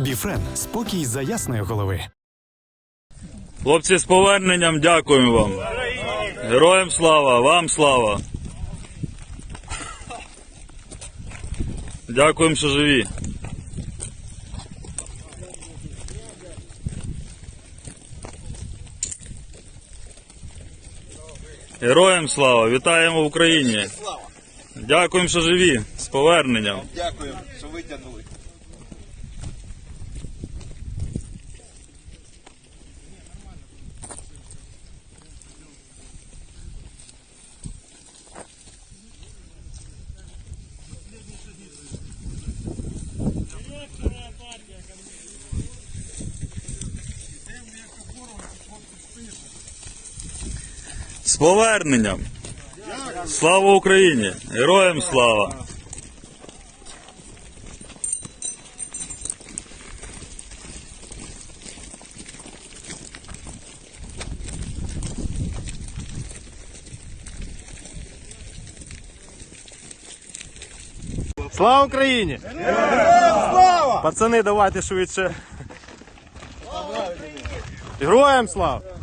Біфрен спокій за ясної голови. Хлопці, з поверненням дякуємо вам. Героям слава, вам слава. Дякуємо, що живі. Героям слава! Вітаємо в Україні! Дякуємо, що живі! З поверненням! Дякую, що витягнули. З поверненням! Слава Україні! Героям слава! Слава Україні! Слава! Пацани, давайте швидше. Героям слава!